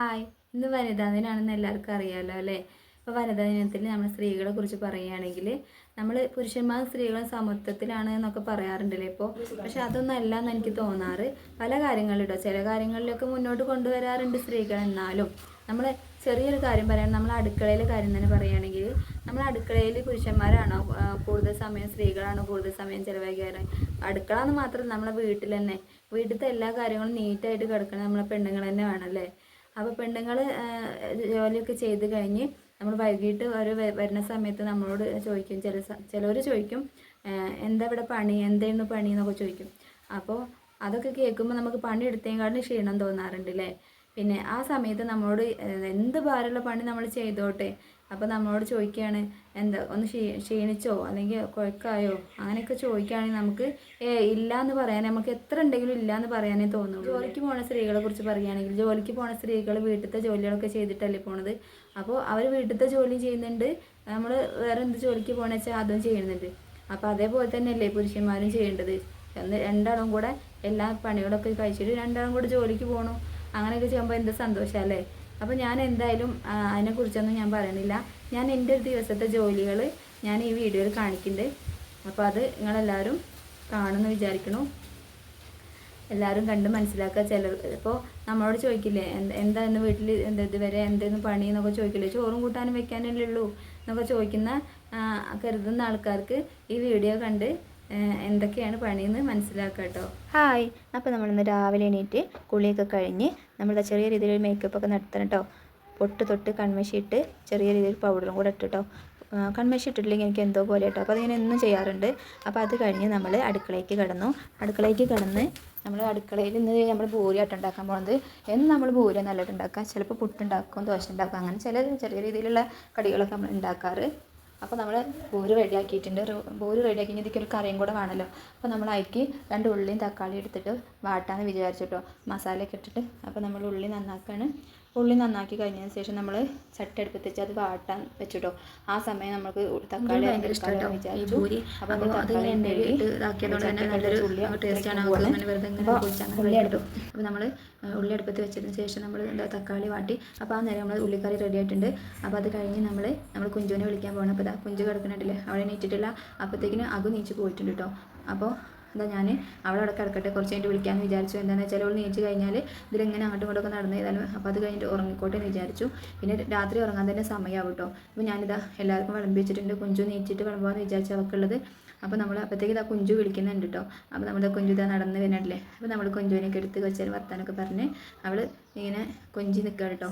Hi. ഇന്ന് വനിതാ ദിനാണെന്ന് എല്ലാവർക്കും അറിയാമല്ലോ അല്ലേ? ഇപ്പോൾ വനിതാ ദിനത്തിൽ നമ്മൾ സ്ത്രീകളെ കുറിച്ച് പറയുകയാണെങ്കിൽ നമ്മൾ പുരുഷന്മാരും സ്ത്രീകളും സമത്വത്തിലാണ് എന്നൊക്കെ പറയാറുണ്ടല്ലേ ഇപ്പോൾ പക്ഷെ അതൊന്നും അല്ല എന്ന് എനിക്ക് തോന്നാറ്. പല കാര്യങ്ങളിലോ ചില കാര്യങ്ങളിലൊക്കെ മുന്നോട്ട് കൊണ്ടുവരാറുണ്ട് സ്ത്രീകൾ എന്നാലും. നമ്മൾ ചെറിയൊരു കാര്യം പറയാൻ നമ്മൾ അടുക്കളയിലെ കാര്യം തന്നെ പറയുകയാണെങ്കിൽ നമ്മൾ അടുക്കളയിൽ പുരുഷന്മാരാണോ? കൂടുതൽ സമയം സ്ത്രീകളാണോ? കൂടുതൽ സമയം ചിലവഴിക്കാറ്? അടുക്കള എന്ന് മാത്രമല്ല നമ്മളെ വീട്ടിൽ തന്നെ. വീട്ടിലത്തെ എല്ലാ കാര്യങ്ങളും നീറ്റായിട്ട് കിടക്കണം നമ്മളെ പെണ്ണുങ്ങൾ തന്നെ വേണമല്ലേ അപ്പോൾ പെണ്ണുങ്ങൾ ജോലിയൊക്കെ ചെയ്ത് കഴിഞ്ഞ് നമ്മൾ വൈകിട്ട് ഒരു വരുന്ന സമയത്ത് നമ്മളോട് ചോദിക്കും ചില ചിലവർ ചോദിക്കും എന്താ ഇവിടെ പണി എന്തായിരുന്നു പണി എന്നൊക്കെ ചോദിക്കും. അപ്പോൾ അതൊക്കെ കേൾക്കുമ്പോൾ നമുക്ക് പണി എടുത്തേക്കാളും ക്ഷീണം തോന്നാറുണ്ട് അല്ലേ പിന്നെ ആ സമയത്ത് നമ്മളോട് എന്ത് ഭാരമുള്ള പണി നമ്മൾ ചെയ്തോട്ടെ? അപ്പോൾ നമ്മളോട് ചോദിക്കുകയാണ് എന്താ ഒന്ന് ക്ഷീ ക്ഷീണിച്ചോ? അല്ലെങ്കിൽ കുഴക്കായോ? അങ്ങനെയൊക്കെ ചോദിക്കുകയാണെങ്കിൽ നമുക്ക് ഇല്ല എന്ന് പറയാൻ നമുക്ക് എത്ര ഉണ്ടെങ്കിലും ഇല്ല എന്ന് പറയാനേ തോന്നുള്ളൂ. ജോലിക്ക് പോണ സ്ത്രീകളെ കുറിച്ച് പറയുകയാണെങ്കിൽ ജോലിക്ക് പോണ സ്ത്രീകൾ വീട്ടിലത്തെ ജോലികളൊക്കെ ചെയ്തിട്ടല്ലേ പോണത്? അപ്പോൾ അവർ വീട്ടിലത്തെ ജോലി ചെയ്യുന്നുണ്ട് നമ്മൾ വേറെ എന്ത് ജോലിക്ക് പോകണമെന്ന് വെച്ചാൽ അതും ചെയ്യുന്നുണ്ട്. അപ്പോൾ അതേപോലെ തന്നെയല്ലേ പുരുഷന്മാരും ചെയ്യേണ്ടത്? എന്ന് രണ്ടാളും കൂടെ എല്ലാ പണികളൊക്കെ കഴിച്ചിട്ട് രണ്ടാളും കൂടെ ജോലിക്ക് പോകണു അങ്ങനെയൊക്കെ ചെയ്യുമ്പോൾ എന്ത് സന്തോഷമല്ലേ അപ്പോൾ ഞാൻ എന്തായാലും അതിനെക്കുറിച്ചൊന്നും ഞാൻ പറയണില്ല. ഞാൻ എന്റെ ഒരു ദിവസത്തെ ജോലികൾ ഞാൻ ഈ വീഡിയോയിൽ കാണിക്കുന്നുണ്ട്. അപ്പോൾ അത് നിങ്ങളെല്ലാവരും കാണുമെന്ന് വിചാരിക്കണു എല്ലാവരും കണ്ട് മനസ്സിലാക്കുക ചിലർ ഇപ്പോൾ നമ്മളോട് ചോദിക്കില്ലേ എന്ത് എന്താ ഇന്ന് വീട്ടിൽ എന്താ ഇതുവരെ എന്തെന്ന് പണി എന്നൊക്കെ ചോദിക്കില്ലേ? ചോറും കൂട്ടാനും വെക്കാനല്ലേ ഉള്ളൂ എന്നൊക്കെ ചോദിക്കുന്ന കരുതുന്ന ആൾക്കാർക്ക് ഈ വീഡിയോ കണ്ട് എന്തൊക്കെയാണ് പണിയെന്ന് മനസ്സിലാക്കുക കേട്ടോ. ഹായ്. അപ്പോൾ നമ്മളിന്ന് രാവിലെ എണീറ്റ് കുളിയൊക്കെ കഴിഞ്ഞ് നമ്മളുടെ ചെറിയ രീതിയിൽ മേക്കപ്പ് ഒക്കെ നടത്തണം കേട്ടോ പൊട്ട് തൊട്ട് കൺമശി ഇട്ട് ചെറിയ രീതിയിൽ പൗഡറും കൂടെ ഇട്ട് കേട്ടോ കൺമശി ഇട്ടില്ലെങ്കിൽ എനിക്ക് എന്തോ പോലെ കേട്ടോ അപ്പോൾ ഞാൻ എന്നും ചെയ്യാറുണ്ട്. അപ്പോൾ അത് കഴിഞ്ഞ് നമ്മൾ അടുക്കളയ്ക്ക് കിടന്നു. അടുക്കളയ്ക്ക് കിടന്ന് നമ്മൾ അടുക്കളയിൽ ഇന്ന് നമ്മൾ ഭൂരിയായിട്ട് ഉണ്ടാക്കാൻ പോകുന്നത് എന്ന് നമ്മൾ ഭൂരി നല്ലതായിട്ട് ഉണ്ടാക്കാം ചിലപ്പോൾ പുട്ടുണ്ടാക്കും ദോശ ഉണ്ടാക്കും അങ്ങനെ ചില ചെറിയ രീതിയിലുള്ള കടികളൊക്കെ നമ്മൾ ഉണ്ടാക്കാറ്. അപ്പോൾ നമ്മൾ പൂര് റെഡിയാക്കിയിട്ടുണ്ട്. ഒരു പൂര് റെഡിയാക്കി ഇതിലേക്ക് ഒരു കറിയും കൂടെ വേണമല്ലോ അപ്പോൾ നമ്മൾ അതിലേക്ക് രണ്ട് ഉള്ളിയും തക്കാളിയും എടുത്തിട്ട് വാട്ടാന്ന് വിചാരിച്ചിട്ടോ മസാലയൊക്കെ ഇട്ടിട്ട്. അപ്പോൾ നമ്മൾ ഉള്ളി നന്നാക്കാണ്. ഉള്ളി നന്നാക്കി കഴിഞ്ഞതിന് ശേഷം നമ്മൾ ചട്ടി അടുപ്പത്ത് വെച്ച് അത് വാട്ടാൻ വെച്ചിട്ടോ ആ സമയം നമുക്ക് തക്കാളി ഭയങ്കര ഇഷ്ടമാട്ടോ ഈ അപ്പോൾ തക്കാളി അങ്ങനെ ഉള്ളി കഴിക്കും. അപ്പോൾ നമ്മൾ ഉള്ളി അടുപ്പത്ത് വെച്ചതിന് ശേഷം നമ്മൾ എന്താ തക്കാളി വാട്ടി. അപ്പോൾ ആ നേരം നമ്മൾ ഉള്ളിക്കറി റെഡി ആയിട്ടുണ്ട് അപ്പോൾ അത് കഴിഞ്ഞ് നമ്മൾ നമ്മൾ കുഞ്ചുവിനെ വിളിക്കാൻ പോകണം അപ്പോൾ ഇതാ കുഞ്ചു കിടക്കുന്നുണ്ടല്ലേ അവളെ നീറ്റിട്ടില്ല അപ്പോഴത്തേക്കിന് അകു നീച്ച് പോയിട്ടുണ്ട് കേട്ടോ അപ്പോൾ എന്താ ഞാൻ അവിടെ അവിടെ കിടക്കട്ടെ കുറച്ച് കഴിഞ്ഞിട്ട് വിളിക്കാമെന്ന് വിചാരിച്ചു. എന്താണെന്ന് വെച്ചാൽ അവൾ നീച്ച് കഴിഞ്ഞാൽ ഇതിലെങ്ങനെ അങ്ങോട്ടും ഇങ്ങോട്ടൊക്കെ നടന്നു അപ്പോൾ അത് കഴിഞ്ഞിട്ട് ഉറങ്ങിക്കോട്ടെ എന്ന് വിചാരിച്ചു. പിന്നെ രാത്രി ഉറങ്ങാൻ തന്നെ സമയമാവും കേട്ടോ അപ്പോൾ ഞാനിതാ എല്ലാവർക്കും വിളമ്പി വെച്ചിട്ടുണ്ട്. കുഞ്ചു നീച്ചിട്ട് വിളമ്പോന്ന് വിചാരിച്ചു അവൾക്കുള്ളത്. അപ്പോൾ നമ്മൾ അപ്പോഴത്തേക്ക് ഇതാ കുഞ്ചു വിളിക്കുന്നുണ്ട് കേട്ടോ അപ്പോൾ നമ്മുടെ കുഞ്ചു ഇതാ നടന്ന് വരുന്നുണ്ടല്ലേ. അപ്പോൾ നമ്മൾ കുഞ്ചുവിനൊക്കെ എടുത്ത് കുറച്ചേരം വർത്താനൊക്കെ പറഞ്ഞ് അവൾ ഇങ്ങനെ കൊഞ്ചി നിൽക്കുക കേട്ടോ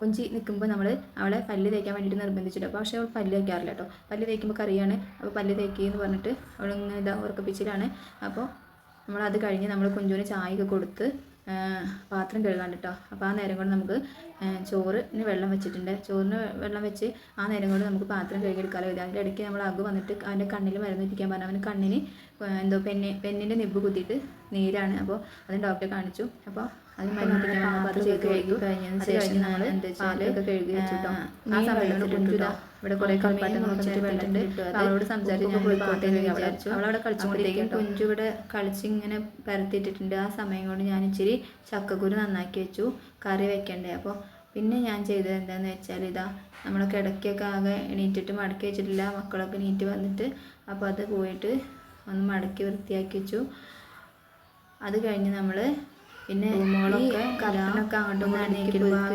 കൊഞ്ചി നിൽക്കുമ്പോൾ നമ്മൾ അവളെ പല്ല് തേക്കാൻ വേണ്ടിയിട്ട് നിർബന്ധിച്ചിട്ട് അപ്പോൾ പക്ഷേ അവൾ പല്ല് തേക്കാറില്ല കേട്ടോ പല്ല് തേക്കുമ്പോൾ കറിയാണ്. അപ്പോൾ പല്ല് തേക്കി എന്ന് പറഞ്ഞിട്ട് അവൾ ഇങ്ങനെ ഇതാ ഉറക്കപ്പിച്ചിലാണ്. അപ്പോൾ നമ്മൾ അത് കഴിഞ്ഞ് നമ്മൾ കുഞ്ചുവിന് ചായയൊക്കെ കൊടുത്ത് പാത്രം കഴുകാണ്ട് കേട്ടോ അപ്പോൾ ആ നേരം കൊണ്ട് നമുക്ക് ചോറിന് വെള്ളം വെച്ചിട്ടുണ്ട്. ചോറിന് വെള്ളം വെച്ച് ആ നേരം കൊണ്ട് നമുക്ക് പാത്രം കഴുകിയെടുക്കാമല്ലോ ഇത്. അതിന്റെ ഇടയ്ക്ക് നമ്മൾ അകു വന്നിട്ട് അവന്റെ കണ്ണിൽ മരുന്ന് ഇരിക്കാൻ പറഞ്ഞു. അവന് കണ്ണിന് എന്തോ പെന്നെ പെന്നിന്റെ നിബ്ബ് കുത്തിയിട്ട് നീരാണ്. അപ്പോൾ അതിന് ഡോക്ടറെ കാണിച്ചു. അപ്പോൾ അതിന് മരുന്ന് ഇരിക്കാൻ പറഞ്ഞു അപ്പോൾ അത് ചെയ്ത് കഴുകി കഴിഞ്ഞതിന് ശേഷം നമ്മൾ എന്താ വെച്ചാൽ കഴുകി വെച്ചു ആ സമയത്ത് ഇവിടെ കുറേ കളിപ്പാട്ടം നോക്കിയിട്ട് വെള്ളത്തിന്റെ അവളോട് സംസാരിച്ച് ഞാൻ പോയിക്കോട്ടെ എന്ന് വിചാരിച്ചു അവളവിടെ കളിച്ചുകൊണ്ടിരിക്കും കുഞ്ചു ഇവിടെ കളിച്ച് ഇങ്ങനെ പരത്തിയിട്ടിട്ടുണ്ട്. ആ സമയം കൊണ്ട് ഞാൻ ഇച്ചിരി ചക്കക്കുരു നന്നാക്കി വെച്ചു. കറി വെക്കണ്ടേ. അപ്പോൾ പിന്നെ ഞാൻ ചെയ്തത് എന്താന്ന് വെച്ചാൽ ഇതാ നമ്മൾ കിടക്കൊക്കെ ആകെ എണീറ്റിട്ട് മടക്കി വെച്ചിട്ടില്ല. മക്കളൊക്കെ എണീറ്റ് വന്നിട്ട് അപ്പോൾ അത് പോയിട്ട് ഒന്ന് മടക്കി വൃത്തിയാക്കി വെച്ചു. അത് കഴിഞ്ഞ് നമ്മൾ പിന്നെ അങ്ങോട്ടും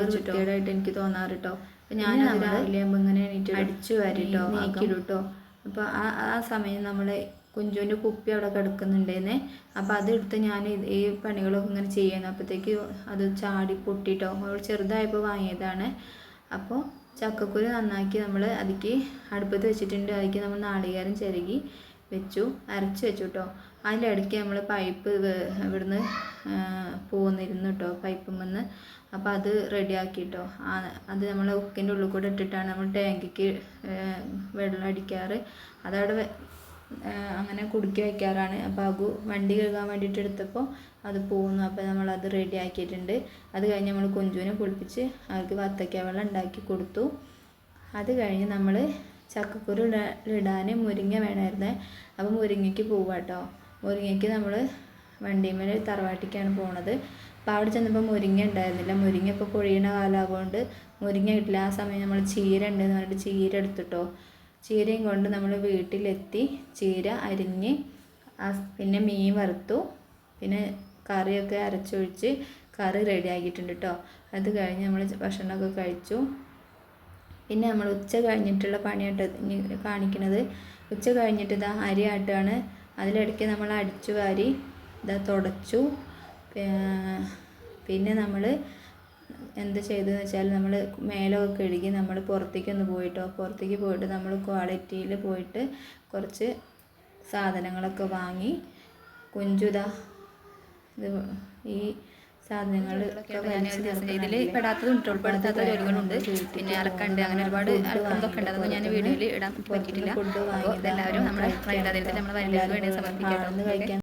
വൃത്തികേടായിട്ട് എനിക്ക് തോന്നാറ് കേട്ടോ അപ്പം ഞാൻ രാവിലെ ആകുമ്പോൾ ഇങ്ങനെ എണീറ്റ് അടിച്ചു വരട്ടോ? നീക്കിടും കേട്ടോ അപ്പോൾ ആ ആ സമയം നമ്മൾ കുഞ്ചുവിന്റെ കുപ്പി അവിടെ കിടക്കുന്നുണ്ടേന്ന്. അപ്പോൾ അതെടുത്ത് ഞാൻ ഈ പണികളൊക്കെ ഇങ്ങനെ ചെയ്യുന്നു. അപ്പോഴത്തേക്ക് അത് ചാടി പൊട്ടിട്ടോ? അവൾ ചെറുതായപ്പോൾ വാങ്ങിയതാണ്. അപ്പോൾ ചക്കക്കുരു നന്നാക്കി നമ്മൾ അതിക്ക് അടുപ്പത്ത് വെച്ചിട്ടുണ്ട്. അതിക്ക് നമ്മൾ നാളികേരം ചിരകി വെച്ചു. അരച്ച് വെച്ചു കേട്ടോ അതിന്റെ ഇടയ്ക്ക് നമ്മൾ പൈപ്പ് ഇവിടുന്ന് പോകുന്നിരുന്നു കേട്ടോ പൈപ്പിൽ നിന്ന് അപ്പോൾ അത് റെഡിയാക്കി കേട്ടോ അത് നമ്മൾ ഉക്കിന്റെ ഉള്ളിൽ കൂടെ ഇട്ടിട്ടാണ് നമ്മൾ ടാങ്കിക്ക് വെള്ളം അടിക്കാറ്. അതവിടെ അങ്ങനെ കുടുക്കി വയ്ക്കാറാണ് അപ്പോൾ അത് വണ്ടി കഴുകാൻ വേണ്ടിയിട്ട് എടുത്തപ്പോൾ അത് പോകുന്നു അപ്പോൾ നമ്മൾ റെഡി ആക്കിയിട്ടുണ്ട് അത് കഴിഞ്ഞ് നമ്മൾ കുഞ്ചുവിനെ കുളിപ്പിച്ച് അവർക്ക് വത്തക്ക വെള്ളം ഉണ്ടാക്കി കൊടുത്തു. അത് കഴിഞ്ഞ് നമ്മൾ ചക്കക്കുരു ഇടാ ഇടാൻ മുരിങ്ങ വേണമായിരുന്നേ അപ്പോൾ മുരിങ്ങയ്ക്ക് പോവാട്ടോ. മുരിങ്ങയ്ക്ക് നമ്മൾ വണ്ടിമേൽ തറവാട്ടിക്കാണ് പോണത്. അപ്പോൾ അവിടെ ചെന്നപ്പോൾ മുരിങ്ങ ഉണ്ടായിരുന്നില്ല മുരിങ്ങ ഇപ്പോൾ പൊഴിയണ കാലമാകൊണ്ട് മുരിങ്ങ കിട്ടില്ല. ആ സമയം നമ്മൾ ചീര ഉണ്ടെന്ന് പറഞ്ഞിട്ട് ചീര എടുത്തിട്ടോ ചീരയും കൊണ്ട് നമ്മൾ വീട്ടിലെത്തി ചീര അരിഞ്ഞ് പിന്നെ മീൻ വറുത്തു. പിന്നെ കറിയൊക്കെ അരച്ചൊഴിച്ച് കറി റെഡി ആക്കിയിട്ടുണ്ട് കേട്ടോ അത് കഴിഞ്ഞ് നമ്മൾ ഭക്ഷണമൊക്കെ കഴിച്ചു. പിന്നെ നമ്മൾ ഉച്ച കഴിഞ്ഞിട്ടുള്ള പണിയായിട്ട് കാണിക്കുന്നത് ഉച്ച കഴിഞ്ഞിട്ട് ഇതാ അരി അതിലിടയ്ക്ക് നമ്മൾ അടിച്ചു വാരി ഇതാ തുടച്ചു. പിന്നെ നമ്മൾ എന്ത് ചെയ്തതെന്ന് വെച്ചാൽ നമ്മൾ മേലൊക്കെ കഴുകി നമ്മൾ പുറത്തേക്കൊന്ന് പോയിട്ടോ പുറത്തേക്ക് പോയിട്ട് നമ്മൾ ക്വാളിറ്റിയിൽ പോയിട്ട് കുറച്ച് സാധനങ്ങളൊക്കെ വാങ്ങി. കുഞ്ചുതാ ഇത് ഈ സാധനങ്ങൾ ഇതിൽ പെടാത്തതും ഉൾപ്പെടുത്താത്ത ജോലികളുണ്ട്. പിന്നെ അലക്കണ്ട് അങ്ങനെ ഒരുപാട് അലക്കൊക്കെ ഉണ്ട്. അതൊന്നും ഞാൻ വീഡിയോയിൽ ഇടാൻ പറ്റിയിട്ടില്ല. അപ്പോൾ ഇതെല്ലാവരും നമ്മുടെ വനിതാ ദിനത്തിൽ നമ്മുടെ വനിതകൾക്ക് വേണ്ടി സമർപ്പിക്കാം